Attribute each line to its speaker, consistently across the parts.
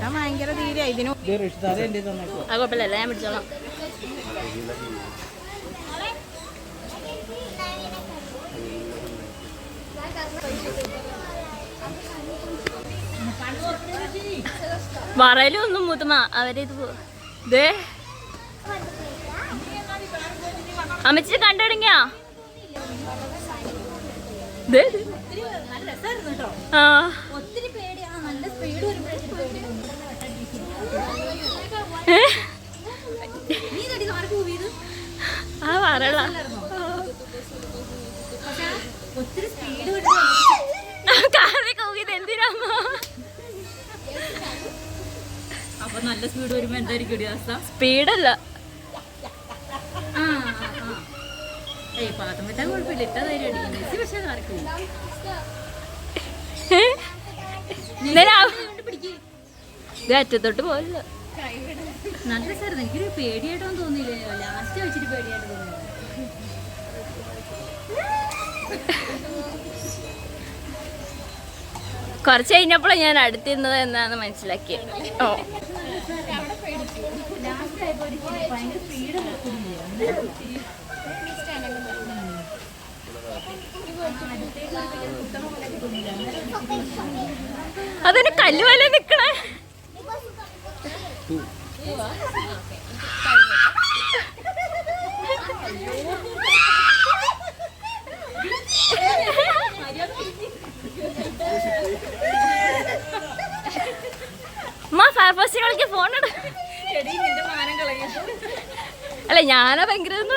Speaker 1: ഞാൻ ഭയങ്കര തീരെ ഇതിന്.
Speaker 2: ഇത്
Speaker 3: ആ കുഴപ്പമില്ല ഞാൻ പിടിച്ചോളാം. വറയിലൊന്നും മുതുമ അവരിത് പോ- ദേ. അമ്മച്ചി കണ്ടു തുടങ്ങിയാ ദേ, ദേ. ആ. ആ
Speaker 4: വരുമ്പോൾ
Speaker 3: കാറി
Speaker 1: അപ്പൊ നല്ല സ്പീഡ് വരുമ്പോ എന്തായിരിക്കും
Speaker 3: സ്പീഡല്ല. ഇത് അറ്റത്തോട്ട് പോയില്ല.
Speaker 1: നല്ല രസമായിരുന്നു എനിക്കൊരു പേടിയായിട്ടൊന്നും തോന്നിയില്ല? ലാസ്റ്റ് വെച്ചിട്ട് പേടിയായിട്ട് തോന്നിയില്ല?
Speaker 3: കുറച്ച് കഴിഞ്ഞപ്പോഴും ഞാൻ അടുത്തിരുന്നത് എന്നാണ് മനസ്സിലാക്കിയത്. ഓ. അതിന് കല്ല് പോലെ നിക്കണേ. അമ്മ ഫയർഫോഴ്സ് കളിക്ക് ഫോൺ അല്ല ഞാനാ ഭയങ്കര ഒന്നും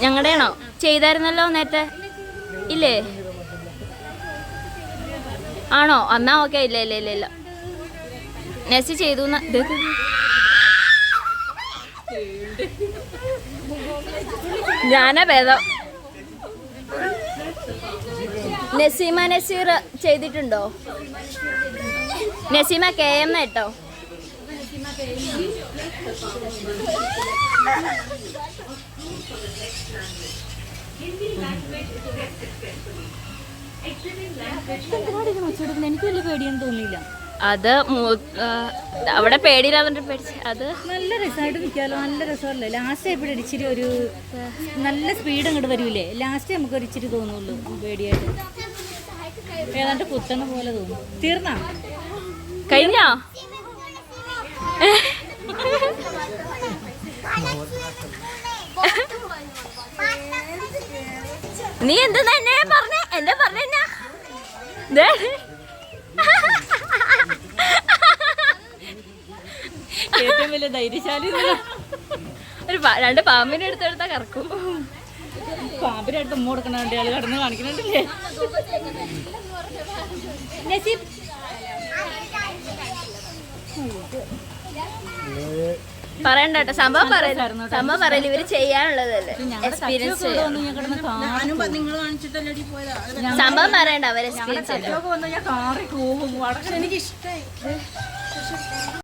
Speaker 3: ആ. ഞങ്ങളുടെയാണോ? ചെയ്തായിരുന്നല്ലോ നേരത്തെ? ഇല്ലേ? ആണോ? എന്നാ ഓക്കെ. ഇല്ല ഇല്ല ഇല്ല ഇല്ല. നെസ്സി ചെയ്തു. ഞാനാ ഭേദം. നസീമ നസീർ ചെയ്തിട്ടുണ്ടോ? നസീമ കെ എം കേട്ടോ.
Speaker 1: എനിക്ക് വലിയ പേടിയൊന്നും തോന്നിയില്ല
Speaker 3: അത് successfully. അത് അവിടെ പേടിയില്ലാതെ പേടിച്ച്. അത്
Speaker 1: നല്ല രസമായിട്ട് നിൽക്കാമല്ലോ. നല്ല രസമല്ലേ? ലാസ്റ്റ് ആയപ്പോഴും ഇച്ചിരി ഒരു നല്ല സ്പീഡ് അങ്ങോട്ട് വരൂലേ? ലാസ്റ്റ് നമുക്ക് ഒരു ഇച്ചിരി തോന്നുള്ളൂ. പേടിയായിട്ട്. ഏതാണ്ട് കുത്തണ പോലെ തോന്നും. തീർന്നാ?
Speaker 3: കഴിഞ്ഞോ? നീ എന്ത് തന്നെ പറഞ്ഞേ? എന്താ പറഞ്ഞ
Speaker 1: ഏറ്റവും വലിയ ധൈര്യശാലി
Speaker 3: ഒരു രണ്ട് പാമ്പിനെ എടുത്തെടുത്താ കറക്കും.
Speaker 1: പാമ്പിനെ അടുത്ത് ഉമ്മ കൊടുക്കണ വേണ്ടി ആൾ കടന്ന് കാണിക്കണില്ലേ നസീബ്.
Speaker 3: പറയണ്ട കേട്ടോ. സംഭവം പറയില്ല സംഭവം പറയില്ല ഇവർ ചെയ്യാനുള്ളതല്ലേ എക്സ്പീരിയൻസ്
Speaker 1: ഞാൻ കിടന്ന് കാണും
Speaker 2: നിങ്ങൾ കാണിച്ചിട്ടല്ലേ പോയതാ?
Speaker 3: സംഭവം പറയണ്ട അവർ എക്സ്പീരിയൻസ്
Speaker 1: വന്ന് ഞാൻ കാറി പോകും വടക്കൻ എനിക്ക് ഇഷ്ടമായി